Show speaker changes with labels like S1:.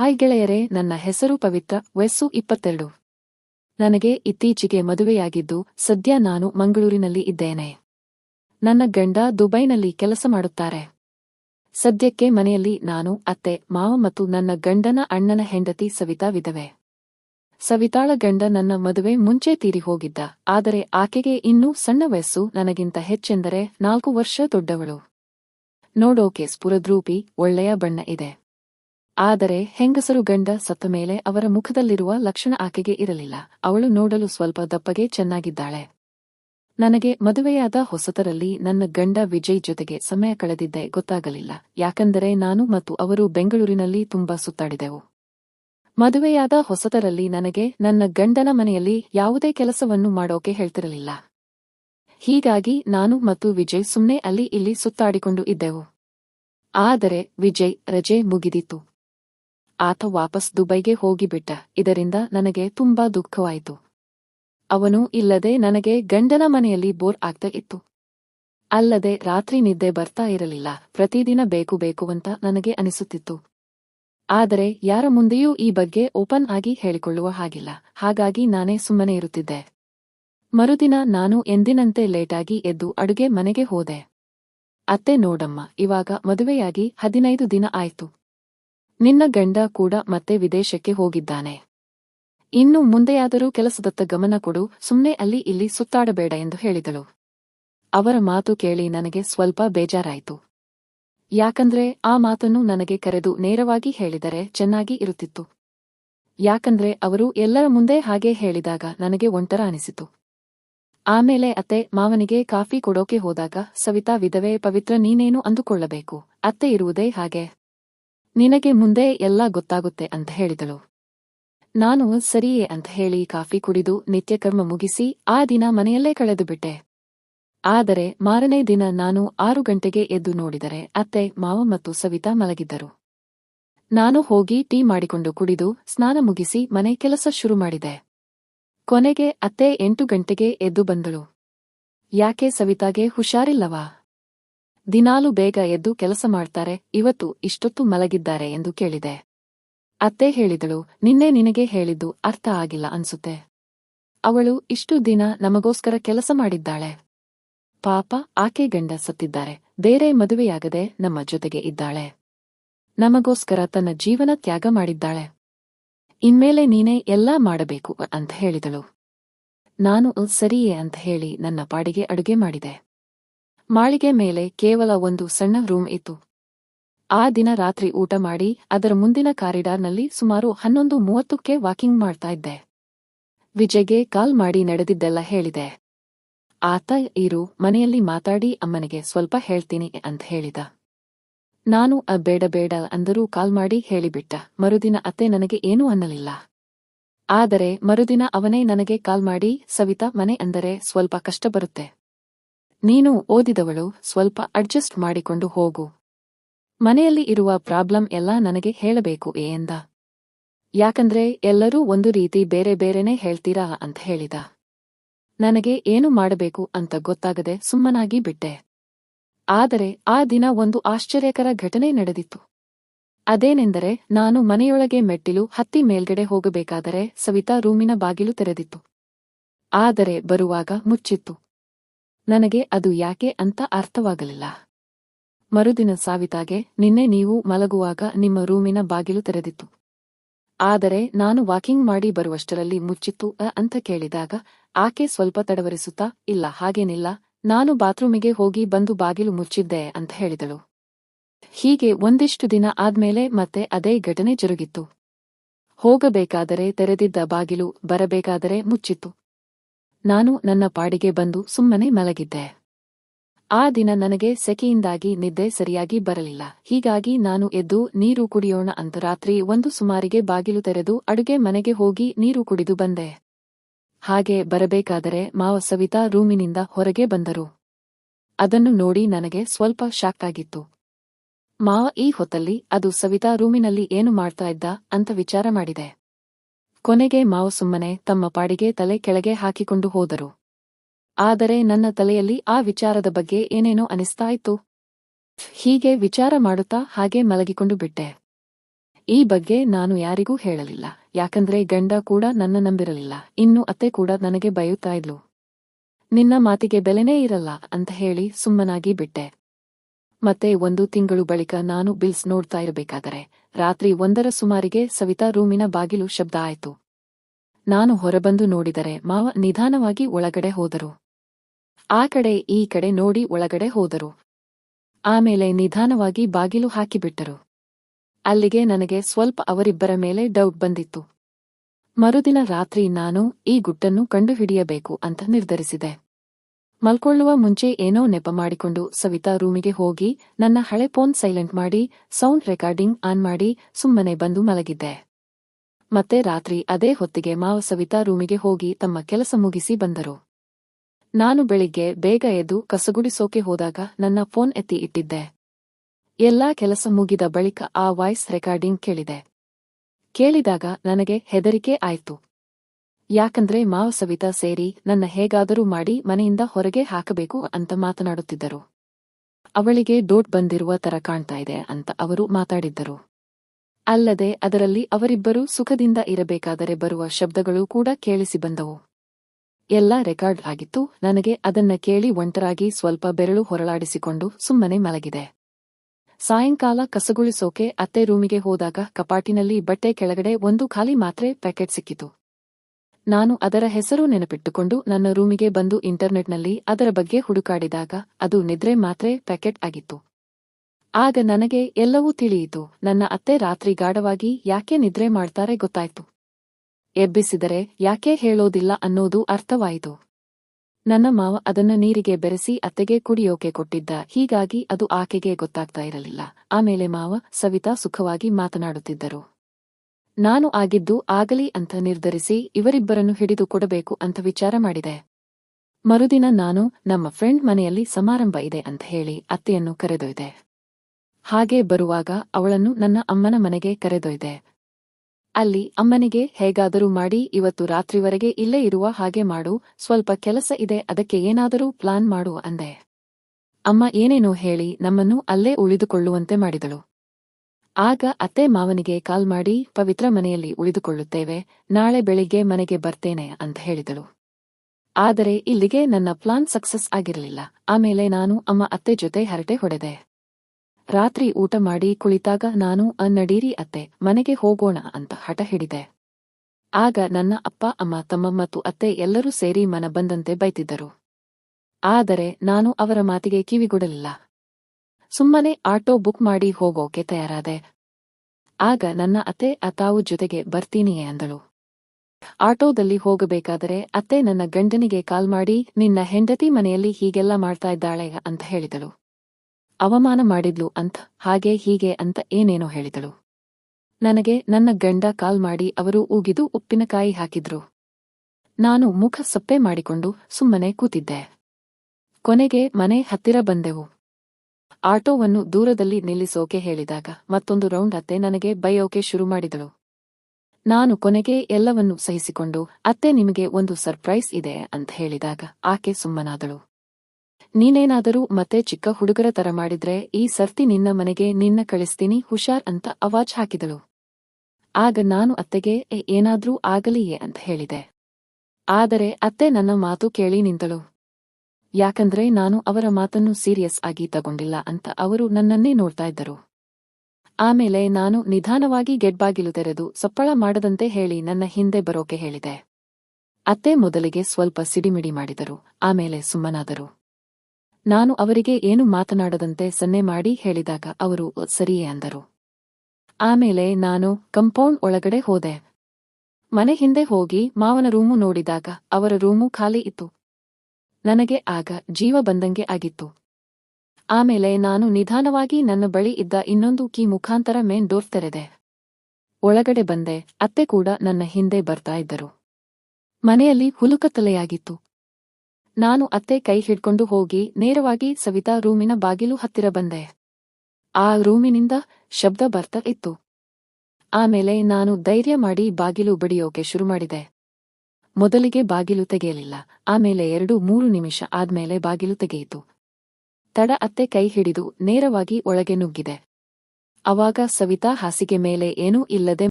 S1: Hi ಗೆಳೆಯರೇ, ನನ್ನ ಹೆಸರು ಪವಿತ್ರ, ವಯಸ್ಸು ಇಪ್ಪತ್ತೆರಡು. ನನಗೆ ಇತ್ತೀಚೆಗೆ ಮದುವೆಯಾಗಿದ್ದು, ಸದ್ಯ ನಾನು ಮಂಗಳೂರಿನಲ್ಲಿ ಇದ್ದೇನೆ. ನನ್ನ ಗಂಡ ದುಬೈನಲ್ಲಿ ಕೆಲಸ ಮಾಡುತ್ತಾರೆ. ಸದ್ಯಕ್ಕೆ ಮನೆಯಲ್ಲಿ ನಾನು, ಅತ್ತೆ, ಮಾವ ಮತ್ತು ನನ್ನ ಗಂಡನ ಅಣ್ಣನ ಹೆಂಡತಿ ಸವಿತಾ ವಿಧವೆ. ಸವಿತಾಳ ಗಂಡ ನನ್ನ ಮದುವೆ ಮುಂಚೆ ತೀರಿ ಹೋಗಿದ್ದ, ಆದರೆ ಆಕೆಗೆ ಇನ್ನೂ ಸಣ್ಣ ವಯಸ್ಸು, ನನಗಿಂತ ಹೆಚ್ಚೆಂದರೆ ನಾಲ್ಕು ವರ್ಷ ದೊಡ್ಡವಳು. ನೋಡೋಕೆ ಸ್ಫುರದ್ರೂಪಿ, ಒಳ್ಳೆಯ ಬಣ್ಣ ಇದೆ. ಆದರೆ ಹೆಂಗಸರು ಗಂಡ ಸತ್ತ ಮೇಲೆ ಅವರ ಮುಖದಲ್ಲಿರುವ ಲಕ್ಷಣ ಆಕೆಗೆ ಇರಲಿಲ್ಲ. ಅವಳು ನೋಡಲು ಸ್ವಲ್ಪ ದಪ್ಪಗೆ ಚೆನ್ನಾಗಿದ್ದಾಳೆ. ನನಗೆ ಮದುವೆಯಾದ ಹೊಸತರಲ್ಲಿ ನನ್ನ ಗಂಡ ವಿಜಯ್ ಜೊತೆಗೆ ಸಮಯ ಕಳೆದಿದ್ದೆ ಗೊತ್ತಾಗಲಿಲ್ಲ. ಯಾಕೆಂದರೆ ನಾನು ಮತ್ತು ಅವರು ಬೆಂಗಳೂರಿನಲ್ಲಿ ತುಂಬಾ ಸುತ್ತಾಡಿದೆವು. ಮದುವೆಯಾದ ಹೊಸತರಲ್ಲಿ ನನಗೆ ನನ್ನ ಗಂಡನ ಮನೆಯಲ್ಲಿ ಯಾವುದೇ ಕೆಲಸವನ್ನು ಮಾಡೋಕೆ ಹೇಳ್ತಿರಲಿಲ್ಲ. ಹೀಗಾಗಿ ನಾನು ಮತ್ತು ವಿಜಯ್ ಸುಮ್ಮನೆ ಅಲ್ಲಿ ಇಲ್ಲಿ ಸುತ್ತಾಡಿಕೊಂಡು ಇದ್ದೆವು. ಆದರೆ ವಿಜಯ್ ರಜೆ ಮುಗಿದಿತ್ತು. ಆತ ವಾಪಸ್ ದುಬೈಗೆ ಹೋಗಿಬಿಟ್ಟ. ಇದರಿಂದ ನನಗೆ ತುಂಬಾ ದುಃಖವಾಯಿತು. ಅವನು ಇಲ್ಲದೆ ನನಗೆ ಗಂಡನ ಮನೆಯಲ್ಲಿ ಬೋರ್ ಆಗ್ತಾ ಇತ್ತು. ಅಲ್ಲದೆ ರಾತ್ರಿ ನಿದ್ದೆ ಬರ್ತಾ ಇರಲಿಲ್ಲ. ಪ್ರತಿದಿನ ಬೇಕು ಬೇಕು ಅಂತ ನನಗೆ ಅನಿಸುತ್ತಿತ್ತು. ಆದರೆ ಯಾರ ಮುಂದೆಯೂ ಈ ಬಗ್ಗೆ ಓಪನ್ ಆಗಿ ಹೇಳಿಕೊಳ್ಳುವ ಹಾಗಿಲ್ಲ. ಹಾಗಾಗಿ ನಾನೇ ಸುಮ್ಮನೆ ಇರುತ್ತಿದ್ದೆ. ಮರುದಿನ ನಾನು ಎಂದಿನಂತೆ ಲೇಟಾಗಿ ಎದ್ದು ಅಡುಗೆ ಮನೆಗೆ ಹೋದೆ. ಅತ್ತೆ ನೋಡಮ್ಮ, ಇವಾಗ ಮದುವೆಯಾಗಿ ಹದಿನೈದು ದಿನ ಆಯ್ತು. ನಿನ್ನ ಗಂಡ ಕೂಡ ಮತ್ತೆ ವಿದೇಶಕ್ಕೆ ಹೋಗಿದ್ದಾನೆ. ಇನ್ನು ಮುಂದೆಯಾದರೂ ಕೆಲಸದತ್ತ ಗಮನ ಕೊಡು ಸುಮ್ಮನೆ ಅಲ್ಲಿ ಇಲ್ಲಿ ಸುತ್ತಾಡಬೇಡ ಎಂದು ಹೇಳಿದಳು. ಅವರ ಮಾತು ಕೇಳಿ ನನಗೆ ಸ್ವಲ್ಪ ಬೇಜಾರಾಯಿತು. ಯಾಕಂದ್ರೆ ಆ ಮಾತನ್ನು ನನಗೆ ಕರೆದು ನೇರವಾಗಿ ಹೇಳಿದರೆ ಚೆನ್ನಾಗಿ ಇರುತ್ತಿತ್ತು. ಯಾಕಂದ್ರೆ ಅವರು ಎಲ್ಲರ ಮುಂದೆ ಹಾಗೆ ಹೇಳಿದಾಗ ನನಗೆ ಒಂಟರ ಅನಿಸಿತು. ಆಮೇಲೆ ಅತ್ತೆ, ಮಾವನಿಗೆ ಕಾಫಿ ಕೊಡೋಕೆ ಹೋದಾಗ, ಸವಿತಾ, ವಿಧವೆ, ಪವಿತ್ರ, ನೀನೇನು ಅಂದುಕೊಳ್ಳಬೇಕು? ಅತ್ತೆ ಇರುವುದೇ ಹಾಗೆ. ನಿನಗೆ ಮುಂದೆ ಎಲ್ಲ ಗೊತ್ತಾಗುತ್ತೆ ಅಂತ ಹೇಳಿದಳು. ನಾನು ಸರಿಯೇ ಅಂತ ಹೇಳಿ ಕಾಫಿ ಕುಡಿದು ನಿತ್ಯಕರ್ಮ ಮುಗಿಸಿ ಆ ದಿನ ಮನೆಯಲ್ಲೇ ಕಳೆದು ಬಿಟ್ಟೆ. ಆದರೆ ಮಾರನೇ ದಿನ ನಾನು ಆರು ಗಂಟೆಗೆ ಎದ್ದು ನೋಡಿದರೆ ಅತ್ತೆ, ಮಾವ ಮತ್ತು ಸವಿತಾ ಮಲಗಿದ್ದರು. ನಾನು ಹೋಗಿ ಟೀ ಮಾಡಿಕೊಂಡು ಕುಡಿದು ಸ್ನಾನ ಮುಗಿಸಿ ಮನೆ ಕೆಲಸ ಶುರು ಮಾಡಿದೆ. ಕೊನೆಗೆ ಅತ್ತೆ ಎಂಟು ಗಂಟೆಗೆ ಎದ್ದು ಬಂದಳು. ಯಾಕೆ ಸವಿತಾಗೆ ಹುಷಾರಿಲ್ಲವಾ? ದಿನಾಲು ಬೇಗ ಎದ್ದು ಕೆಲಸ ಮಾಡ್ತಾರೆ ಇವತ್ತು ಇಷ್ಟೊತ್ತು ಮಲಗಿದ್ದಾರೆ ಎಂದು ಕೇಳಿದೆ. ಅತ್ತೆ ಹೇಳಿದಳು ನಿನ್ನೆ ನಿನಗೆ ಹೇಳಿದ್ದು ಅರ್ಥ ಆಗಿಲ್ಲ ಅನ್ಸುತ್ತೆ. ಅವಳು ಇಷ್ಟು ದಿನ ನಮಗೋಸ್ಕರ ಕೆಲಸ ಮಾಡಿದ್ದಾಳೆ. ಪಾಪ ಆಕೆ ಗಂಡ ಸತ್ತಿದ್ದಾರೆ ಬೇರೆ ಮದುವೆಯಾಗದೆ ನಮ್ಮ ಜೊತೆಗೆ ಇದ್ದಾಳೆ. ನಮಗೋಸ್ಕರ ತನ್ನ ಜೀವನ ತ್ಯಾಗ ಮಾಡಿದ್ದಾಳೆ. ಇನ್ಮೇಲೆ ನೀನೇ ಎಲ್ಲಾ ಮಾಡಬೇಕು ಅಂತ ಹೇಳಿದಳು. ನಾನು "ಉ, ಸರಿಯೇ ಅಂತ ಹೇಳಿ ನನ್ನ ಪಾಡಿಗೆ ಅಡುಗೆ ಮಾಡಿದೆ. ಮಾಳಿಗೆ ಮೇಲೆ ಕೇವಲ ಒಂದು ಸಣ್ಣ ರೂಮ್ ಇತ್ತು. ಆ ದಿನ ರಾತ್ರಿ ಊಟ ಮಾಡಿ ಅದರ ಮುಂದಿನ ಕಾರಿಡಾರ್ನಲ್ಲಿ ಸುಮಾರು ಹನ್ನೊಂದು ಮೂವತ್ತಕ್ಕೆ ವಾಕಿಂಗ್ ಮಾಡ್ತಾ ಇದ್ದೆ. ವಿಜಯ್ಗೆ ಕಾಲ್ ಮಾಡಿ ನಡೆದಿದ್ದೆಲ್ಲ ಹೇಳಿದೆ. ಆತ ಇರು ಮನೆಯಲ್ಲಿ ಮಾತಾಡಿ ಅಮ್ಮನಿಗೆ ಸ್ವಲ್ಪ ಹೇಳ್ತೀನಿ ಅಂತ ಹೇಳಿದ. ನಾನು "ಅ, ಬೇಡ ಬೇಡ ಅಂದರೂ ಕಾಲ್ ಮಾಡಿ ಹೇಳಿಬಿಟ್ಟ. ಮರುದಿನ ಅತ್ತೆ ನನಗೆ ಏನೂ ಅನ್ನಲಿಲ್ಲ. ಆದರೆ ಮರುದಿನ ಅವನೇ ನನಗೆ ಕಾಲ್ ಮಾಡಿ ಸವಿತಾ ಮನೆ ಅಂದರೆ ಸ್ವಲ್ಪ ಕಷ್ಟ ಬರುತ್ತೆ. ನೀನು ಓದಿದವಳು, ಸ್ವಲ್ಪ ಅಡ್ಜಸ್ಟ್ ಮಾಡಿಕೊಂಡು ಹೋಗು. ಮನೆಯಲ್ಲಿ ಇರುವ ಪ್ರಾಬ್ಲಮ್ ಎಲ್ಲ ನನಗೆ ಹೇಳಬೇಕು ಎಂದ. ಯಾಕಂದ್ರೆ ಎಲ್ಲರೂ ಒಂದು ರೀತಿ ಬೇರೆ ಬೇರೆನೇ ಹೇಳ್ತೀರಾ ಅಂತ ಹೇಳಿದ. ನನಗೆ ಏನು ಮಾಡಬೇಕು ಅಂತ ಗೊತ್ತಾಗದೆ ಸುಮ್ಮನಾಗಿ ಬಿಟ್ಟೆ. ಆದರೆ ಆ ದಿನ ಒಂದು ಆಶ್ಚರ್ಯಕರ ಘಟನೆ ನಡೆದಿತ್ತು. ಅದೇನೆಂದರೆ ನಾನು ಮನೆಯೊಳಗೆ ಮೆಟ್ಟಿಲು ಹತ್ತಿ ಮೇಲ್ಗಡೆ ಹೋಗಬೇಕಾದರೆ ಸವಿತಾ ರೂಮಿನ ಬಾಗಿಲು ತೆರೆದಿತ್ತು. ಆದರೆ ಬರುವಾಗ ಮುಚ್ಚಿತ್ತು. ನನಗೆ ಅದು ಯಾಕೆ ಅಂತ ಅರ್ಥವಾಗಲಿಲ್ಲ. ಮರುದಿನ ಸಾವಿತಾಗೆ, ನಿನ್ನೆ ನೀವು ಮಲಗುವಾಗ ನಿಮ್ಮ ರೂಮಿನ ಬಾಗಿಲು ತೆರೆದಿತ್ತು. ಆದರೆ ನಾನು ವಾಕಿಂಗ್ ಮಾಡಿ ಬರುವಷ್ಟರಲ್ಲಿ ಮುಚ್ಚಿತ್ತು ಅ ಅಂತ ಕೇಳಿದಾಗ, ಆಕೆ ಸ್ವಲ್ಪ ತಡವರಿಸುತ್ತಾ, ಇಲ್ಲ ಹಾಗೇನಿಲ್ಲ, ನಾನು ಬಾತ್ರೂಮಿಗೆ ಹೋಗಿ ಬಂದು ಬಾಗಿಲು ಮುಚ್ಚಿದ್ದೆ ಅಂತ ಹೇಳಿದಳು. ಹೀಗೆ ಒಂದಿಷ್ಟು ದಿನ ಆದ್ಮೇಲೆ ಮತ್ತೆ ಅದೇ ಘಟನೆ ಜರುಗಿತ್ತು. ಹೋಗಬೇಕಾದರೆ ತೆರೆದಿದ್ದ ಬಾಗಿಲು ಬರಬೇಕಾದರೆ ಮುಚ್ಚಿತ್ತು. ನಾನು ನನ್ನ ಪಾಡಿಗೆ ಬಂದು ಸುಮ್ಮನೆ ಮಲಗಿದ್ದೆ. ಆ ದಿನ ನನಗೆ ಸೆಕೆಯಿಂದಾಗಿ ನಿದ್ದೆ ಸರಿಯಾಗಿ ಬರಲಿಲ್ಲ. ಹೀಗಾಗಿ ನಾನು ಎದ್ದು ನೀರು ಕುಡಿಯೋಣ ಅಂತ ರಾತ್ರಿ ಒಂದು ಸುಮಾರಿಗೆ ಬಾಗಿಲು ತೆರೆದು ಅಡುಗೆ ಮನೆಗೆ ಹೋಗಿ ನೀರು ಕುಡಿದು ಬಂದೆ. ಹಾಗೆ ಬರಬೇಕಾದರೆ ಮಾವ ಸವಿತಾ ರೂಮಿನಿಂದ ಹೊರಗೆ ಬಂದರು. ಅದನ್ನು ನೋಡಿ ನನಗೆ ಸ್ವಲ್ಪ ಶಾಕ್ ಆಗಿತ್ತು. ಮಾವ ಈ ಹೊತ್ತಲ್ಲಿ ಅದು ಸವಿತಾ ರೂಮಿನಲ್ಲಿ ಏನು ಮಾಡ್ತಾ ಇದ್ದ ಅಂತ ವಿಚಾರ ಮಾಡಿದೆ. ಕೊನೆಗೆ ಮಾವು ಸುಮ್ಮನೆ ತಮ್ಮ ಪಾಡಿಗೆ ತಲೆ ಕೆಳಗೆ ಹಾಕಿಕೊಂಡು ಹೋದರು. ಆದರೆ ನನ್ನ ತಲೆಯಲ್ಲಿ ಆ ವಿಚಾರದ ಬಗ್ಗೆ ಏನೇನೋ ಅನಿಸ್ತಾಯಿತು. ಹೀಗೆ ವಿಚಾರ ಮಾಡುತ್ತಾ ಹಾಗೆ ಮಲಗಿಕೊಂಡು ಬಿಟ್ಟೆ. ಈ ಬಗ್ಗೆ ನಾನು ಯಾರಿಗೂ ಹೇಳಲಿಲ್ಲ, ಯಾಕಂದ್ರೆ ಗಂಡ ಕೂಡ ನನ್ನ ನಂಬಿರಲಿಲ್ಲ, ಇನ್ನು ಅತ್ತೆ ಕೂಡ ನನಗೆ ಬಯುತ್ತಾ ಇದ್ಲು. ನಿನ್ನ ಮಾತಿಗೆ ಬೆಲೆನೇ ಇರಲ್ಲ ಅಂತ ಹೇಳಿ ಸುಮ್ಮನಾಗಿ ಬಿಟ್ಟೆ. ಮತ್ತೆ ಒಂದು ತಿಂಗಳು ಬಳಿಕ ನಾನು ಬಿಲ್ಸ್ ನೋಡ್ತಾ ಇರಬೇಕಾದರೆ ರಾತ್ರಿ ಒಂದರ ಸುಮಾರಿಗೆ ಸವಿತಾ ರೂಮಿನ ಬಾಗಿಲು ಶಬ್ದ ಆಯಿತು. ನಾನು ಹೊರಬಂದು ನೋಡಿದರೆ ಮಾವ ನಿಧಾನವಾಗಿ ಒಳಗಡೆ ಹೋದರು. ಆ ಕಡೆ, ಈ ಕಡೆ ನೋಡಿ ಒಳಗಡೆ ಹೋದರು. ಆಮೇಲೆ ನಿಧಾನವಾಗಿ ಬಾಗಿಲು ಹಾಕಿಬಿಟ್ಟರು. ಅಲ್ಲಿಗೆ ನನಗೆ ಸ್ವಲ್ಪ ಅವರಿಬ್ಬರ ಮೇಲೆ ಡೌಟ್ ಬಂದಿತ್ತು. ಮರುದಿನ ರಾತ್ರಿ ನಾನು ಈ ಗುಟ್ಟನ್ನು ಕಂಡುಹಿಡಿಯಬೇಕು ಅಂತ ನಿರ್ಧರಿಸಿದೆ. ಮಲ್ಕೊಳ್ಳುವ ಮುಂಚೆ ಏನೋ ನೆಪ ಮಾಡಿಕೊಂಡು ಸವಿತಾ ರೂಮಿಗೆ ಹೋಗಿ ನನ್ನ ಹಳೆ ಫೋನ್ ಸೈಲೆಂಟ್ ಮಾಡಿ, ಸೌಂಡ್ ರೆಕಾರ್ಡಿಂಗ್ ಆನ್ ಮಾಡಿ ಸುಮ್ಮನೆ ಬಂದು ಮಲಗಿದ್ದೆ. ಮತ್ತೆ ರಾತ್ರಿ ಅದೇ ಹೊತ್ತಿಗೆ ಮಾವ ಸವಿತಾ ರೂಮಿಗೆ ಹೋಗಿ ತಮ್ಮ ಕೆಲಸ ಮುಗಿಸಿ ಬಂದರು. ನಾನು ಬೆಳಿಗ್ಗೆ ಬೇಗ ಎದ್ದು ಕಸಗುಡಿಸೋಕೆ ಹೋದಾಗ ನನ್ನ ಫೋನ್ ಎತ್ತಿ ಇಟ್ಟಿದ್ದೆ. ಎಲ್ಲಾ ಕೆಲಸ ಮುಗಿದ ಬಳಿಕ ಆ ವಾಯ್ಸ್ ರೆಕಾರ್ಡಿಂಗ್ ಕೇಳಿದೆ. ಕೇಳಿದಾಗ ನನಗೆ ಹೆದರಿಕೆ ಆಯ್ತು. ಯಾಕಂದ್ರೆ ಮಾವ ಸವಿತಾ ಸೇರಿ ನನ್ನ ಹೇಗಾದರೂ ಮಾಡಿ ಮನೆಯಿಂದ ಹೊರಗೆ ಹಾಕಬೇಕು ಅಂತ ಮಾತನಾಡುತ್ತಿದ್ದರು. ಅವಳಿಗೆ ಡೋಟ್ ಬಂದಿರುವ ತರ ಕಾಣ್ತಾ ಇದೆ ಅಂತ ಅವರು ಮಾತಾಡಿದ್ದರು. ಅಲ್ಲದೆ ಅದರಲ್ಲಿ ಅವರಿಬ್ಬರೂ ಸುಖದಿಂದ ಇರಬೇಕಾದರೆ ಬರುವ ಶಬ್ದಗಳು ಕೂಡ ಕೇಳಿಸಿ ಬಂದವು. ಎಲ್ಲ ರೆಕಾರ್ಡ್ ಆಗಿತ್ತು. ನನಗೆ ಅದನ್ನ ಕೇಳಿ ಒಂಟರಾಗಿ ಸ್ವಲ್ಪ ಬೆರಳು ಹೊರಳಾಡಿಸಿಕೊಂಡು ಸುಮ್ಮನೆ ಮಲಗಿದೆ. ಸಾಯಂಕಾಲ ಕಸಗುಳಿಸೋಕೆ ಅತ್ತೆ ರೂಮಿಗೆ ಹೋದಾಗ ಕಪಾಟಿನಲ್ಲಿ ಬಟ್ಟೆ ಕೆಳಗಡೆ ಒಂದು ಖಾಲಿ ಮಾತ್ರೆ ಪ್ಯಾಕೆಟ್ ಸಿಕ್ಕಿತು. ನಾನು ಅದರ ಹೆಸರು ನೆನಪಿಟ್ಟುಕೊಂಡು ನನ್ನ ರೂಮಿಗೆ ಬಂದು ಇಂಟರ್ನೆಟ್ನಲ್ಲಿ ಅದರ ಬಗ್ಗೆ ಹುಡುಕಾಡಿದಾಗ ಅದು ನಿದ್ರೆ ಮಾತ್ರೆ ಪ್ಯಾಕೆಟ್ ಆಗಿತ್ತು. ಆಗ ನನಗೆ ಎಲ್ಲವೂ ತಿಳಿಯಿತು. ನನ್ನ ಅತ್ತೆ ರಾತ್ರಿ ಗಾಢವಾಗಿ ಯಾಕೆ ನಿದ್ರೆ ಮಾಡ್ತಾರೆ ಗೊತ್ತಾಯ್ತು. ಎಬ್ಬಿಸಿದರೆ ಯಾಕೆ ಹೇಳೋದಿಲ್ಲ ಅನ್ನೋದು ಅರ್ಥವಾಯಿತು. ನನ್ನ ಮಾವ ಅದನ್ನ ನೀರಿಗೆ ಬೆರೆಸಿ ಅತ್ತೆಗೆ ಕುಡಿಯೋಕೆ ಕೊಟ್ಟಿದ್ದ. ಹೀಗಾಗಿ ಅದು ಆಕೆಗೆ ಗೊತ್ತಾಗ್ತಾ ಇರಲಿಲ್ಲ. ಆಮೇಲೆ ಮಾವ ಸವಿತಾ ಸುಖವಾಗಿ ಮಾತನಾಡುತ್ತಿದ್ದರು. ನಾನು ಆಗಿದ್ದು ಆಗಲಿ ಅಂತ ನಿರ್ಧರಿಸಿ ಇವರಿಬ್ಬರನ್ನು ಹಿಡಿದು ಕೊಡಬೇಕು ಅಂತ ವಿಚಾರ ಮಾಡಿದೆ. ಮರುದಿನ ನಾನು ನಮ್ಮ ಫ್ರೆಂಡ್ ಮನೆಯಲ್ಲಿ ಸಮಾರಂಭ ಇದೆ ಅಂತ ಹೇಳಿ ಅತ್ತೆಯನ್ನು ಕರೆದೊಯ್ದೆ. ಹಾಗೆ ಬರುವಾಗ ಅವಳನ್ನು ನನ್ನ ಅಮ್ಮನ ಮನೆಗೆ ಕರೆದೊಯ್ದೆ. ಅಲ್ಲಿ ಅಮ್ಮನಿಗೆ ಹೇಗಾದರೂ ಮಾಡಿ ಇವತ್ತು ರಾತ್ರಿವರೆಗೆ ಇಲ್ಲೇ ಇರುವ ಹಾಗೆ ಮಾಡು, ಸ್ವಲ್ಪ ಕೆಲಸ ಇದೆ, ಅದಕ್ಕೆ ಏನಾದರೂ ಪ್ಲಾನ್ ಮಾಡು ಅಂದೆ. ಅಮ್ಮ ಏನೇನೋ ಹೇಳಿ ನಮ್ಮನ್ನು ಅಲ್ಲೇ ಉಳಿದುಕೊಳ್ಳುವಂತೆ ಮಾಡಿದಳು. ಆಗ ಅತ್ತೆ ಮಾವನಿಗೆ ಕಾಲ್ ಮಾಡಿ, ಪವಿತ್ರ ಮನೆಯಲ್ಲಿ ಉಳಿದುಕೊಳ್ಳುತ್ತೇವೆ, ನಾಳೆ ಬೆಳಿಗ್ಗೆ ಮನೆಗೆ ಬರ್ತೇನೆ ಅಂತ ಹೇಳಿದಳು. ಆದರೆ ಇಲ್ಲಿಗೆ ನನ್ನ ಪ್ಲಾನ್ ಸಕ್ಸಸ್ ಆಗಿರಲಿಲ್ಲ. ಆಮೇಲೆ ನಾನು ಅಮ್ಮ ಅತ್ತೆ ಜೊತೆ ಹರಟೆ ಹೊಡೆದೆ. ರಾತ್ರಿ ಊಟ ಮಾಡಿ ಕುಳಿತಾಗ ನಾನು, ಅನ್ನಡೀರಿ ಅತ್ತೆ, ಮನೆಗೆ ಹೋಗೋಣ ಅಂತ ಹಠ ಹಿಡಿದೆ. ಆಗ ನನ್ನ ಅಪ್ಪ, ಅಮ್ಮ, ತಮ್ಮ ಮತ್ತು ಅತ್ತೆ ಎಲ್ಲರೂ ಸೇರಿ ಮನ ಬಂದಂತೆ ಬೈತಿದ್ದರು. ಆದರೆ ನಾನು ಅವರ ಮಾತಿಗೆ ಕಿವಿಗೊಡಲಿಲ್ಲ. ಸುಮ್ಮನೆ ಆಟೋ ಬುಕ್ ಮಾಡಿ ಹೋಗೋಕೆ ತಯಾರಾದೆ. ಆಗ ನನ್ನ ಅತ್ತೆ ಅತಾವು ಜೊತೆಗೆ ಬರ್ತೀನಿಯೇ ಅಂದಳು. ಆಟೋದಲ್ಲಿ ಹೋಗಬೇಕಾದರೆ ಅತ್ತೆ ನನ್ನ ಗಂಡನಿಗೆ ಕಾಲ್ ಮಾಡಿ, ನಿನ್ನ ಹೆಂಡತಿ ಮನೆಯಲ್ಲಿ ಹೀಗೆಲ್ಲ ಮಾಡ್ತಾ ಇದ್ದಾಳೆ ಅಂತ ಹೇಳಿದಳು. ಅವಮಾನ ಮಾಡಿದ್ಲು ಅಂತ, ಹಾಗೆ ಹೀಗೆ ಅಂತ ಏನೇನೋ ಹೇಳಿದಳು. ನನಗೆ ನನ್ನ ಗಂಡ ಕಾಲ್ ಮಾಡಿ ಅವರು ಉಗಿದು ಉಪ್ಪಿನಕಾಯಿ ಹಾಕಿದ್ರು. ನಾನು ಮುಖ ಸಪ್ಪೆ ಮಾಡಿಕೊಂಡು ಸುಮ್ಮನೆ ಕೂತಿದ್ದೆ. ಕೊನೆಗೆ ಮನೆ ಹತ್ತಿರ ಬಂದೆವು. ಆಟೋವನ್ನು ದೂರದಲ್ಲಿ ನಿಲ್ಲಿಸೋಕೆ ಹೇಳಿದಾಗ ಮತ್ತೊಂದು ರೌಂಡ್ ಅತ್ತೆ ನನಗೆ ಬೈಯೋಕೆ ಶುರು ಮಾಡಿದಳು. ನಾನು ಕೊನೆಗೆ ಎಲ್ಲವನ್ನೂ ಸಹಿಸಿಕೊಂಡು ಅತ್ತೆ ನಿಮಗೆ ಒಂದು ಸರ್ಪ್ರೈಸ್ ಇದೆ ಅಂತ ಹೇಳಿದಾಗ ಆಕೆ ಸುಮ್ಮನಾದಳು. ನೀನೇನಾದರೂ ಮತ್ತೆ ಚಿಕ್ಕ ಹುಡುಗರ ತರ ಮಾಡಿದ್ರೆ ಈ ಸರ್ತಿ ನಿನ್ನ ಮನೆಗೆ ನಿನ್ನ ಕಳಿಸ್ತೀನಿ ಹುಷಾರ್ ಅಂತ ಅವಾಜ್ ಹಾಕಿದಳು. ಆಗ ನಾನು ಅತ್ತೆಗೆ "ಏ, ಏನಾದ್ರೂ ಆಗಲಿಯೇ ಅಂತ ಹೇಳಿದೆ. ಆದರೆ ಅತ್ತೆ ನನ್ನ ಮಾತು ಕೇಳಿ ನಿಂತಳು. ಯಾಕಂದ್ರೆ ನಾನು ಅವರ ಮಾತನ್ನು ಸೀರಿಯಸ್ ಆಗಿ ತಗೊಂಡಿಲ್ಲ ಅಂತ ಅವರು ನನ್ನನ್ನೇ ನೋಡ್ತಾ ಇದ್ದರು. ಆಮೇಲೆ ನಾನು ನಿಧಾನವಾಗಿ ಗೆಡ್ಬಾಗಿಲು ತೆರೆದು ಸಪ್ಪಳ ಮಾಡದಂತೆ ಹೇಳಿ ನನ್ನ ಹಿಂದೆ ಬರೋಕೆ ಹೇಳಿದೆ. ಅತ್ತೆ ಮೊದಲಿಗೆ ಸ್ವಲ್ಪ ಸಿಡಿಮಿಡಿ ಮಾಡಿದರು, ಆಮೇಲೆ ಸುಮ್ಮನಾದರು. ನಾನು ಅವರಿಗೆ ಏನು ಮಾತನಾಡದಂತೆ ಸನ್ನೆ ಮಾಡಿ ಹೇಳಿದಾಗ ಅವರು ಸರಿಯೇ ಅಂದರು. ಆಮೇಲೆ ನಾನು ಕಂಪೌಂಡ್ ಒಳಗಡೆ ಹೋದೆ. ಮನೆ ಹಿಂದೆ ಹೋಗಿ ಮಾವನ ರೂಮು ನೋಡಿದಾಗ ಅವರ ರೂಮು ಖಾಲಿ ಇತ್ತು. ನನಗೆ ಆಗ ಜೀವ ಬಂದಂಗೆ ಆಗಿತ್ತು. ಆಮೇಲೆ ನಾನು ನಿಧಾನವಾಗಿ ನನ್ನ ಬಳಿ ಇದ್ದ ಇನ್ನೊಂದು ಕೀ ಮುಖಾಂತರ ಮೇನ್ ಡೋರ್ ತೆರೆದೆ. ಒಳಗಡೆ ಬಂದೆ, ಅತ್ತೆ ಕೂಡ ನನ್ನ ಹಿಂದೆ ಬರ್ತಾ ಇದ್ದರು. ಮನೆಯಲ್ಲಿ ಹುಲುಕತ್ತಲೆಯಾಗಿತ್ತು. ನಾನು ಅತ್ತೆ ಕೈ ಹಿಡ್ಕೊಂಡು ಹೋಗಿ ನೇರವಾಗಿ ಸವಿತಾ ರೂಮಿನ ಬಾಗಿಲು ಹತ್ತಿರ ಬಂದೆ. ಆ ರೂಮಿನಿಂದ ಶಬ್ದ ಬರ್ತಾ ಇತ್ತು. ಆಮೇಲೆ ನಾನು ಧೈರ್ಯ ಮಾಡಿ ಬಾಗಿಲು ಬಡಿಯೋಕೆ ಶುರು ಮಾಡಿದೆ. ಮೊದಲಿಗೆ ಬಾಗಿಲು ತೆಗೆಯಲಿಲ್ಲ. ಆಮೇಲೆ ಎರಡು, ಮೂರು ನಿಮಿಷ ಆದ್ಮೇಲೆ ಬಾಗಿಲು ತೆಗೆಯಿತು. ತಡ ಅತ್ತೆ ಕೈ ಹಿಡಿದು ನೇರವಾಗಿ ಒಳಗೆ ನುಗ್ಗಿದೆ. ಅವಾಗ ಸವಿತಾ ಹಾಸಿಗೆ ಮೇಲೆ ಏನೂ ಇಲ್ಲದೆ